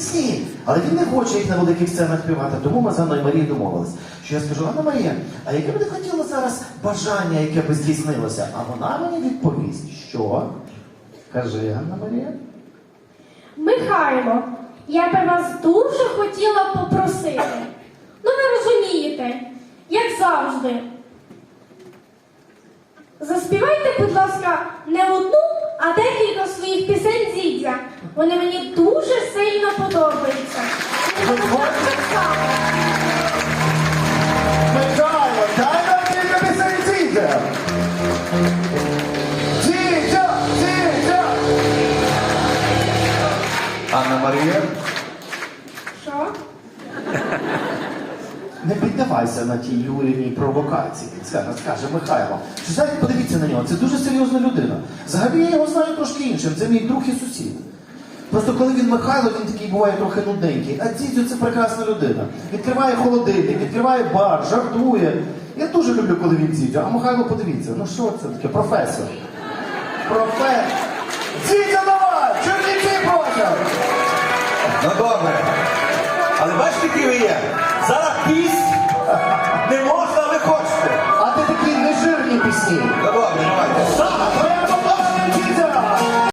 Пісні. Але він не хоче їх на великих сценах співати, тому ми з Анною Марією домовились. Що я скажу, Анна Марія, а яке б ти хотіла зараз бажання, яке би здійснилося? А вона мені відповість, що? Кажи, Анна Марія. Михайло, я би вас дуже хотіла попросити. Ну, ви розумієте, як завжди. Заспівайте, будь ласка, не одну, а декілька своїх пісень Дзідзя. Вони мені дуже сильно Анна Марія, Що? не піддавайся на ті Юріній провокації. Це скаже Михайло. Чи знаєте, подивіться на нього, це дуже серйозна людина. Взагалі я його знаю трошки іншим, це мій друг і сусід. Просто коли він Михайло, він такий буває трохи нудненький. А Дзідзю це прекрасна людина. Відкриває холодильник, відкриває бар, жартує. Я дуже люблю, коли він Дзідзю. А Михайло, подивіться, ну що це таке? Професор. Професор. Дзідзя давай! Чернівці просять! Ну добре. Але бачите, які ви є? Зараз піс не можна, але хочете. А ти такі нежирні пісні.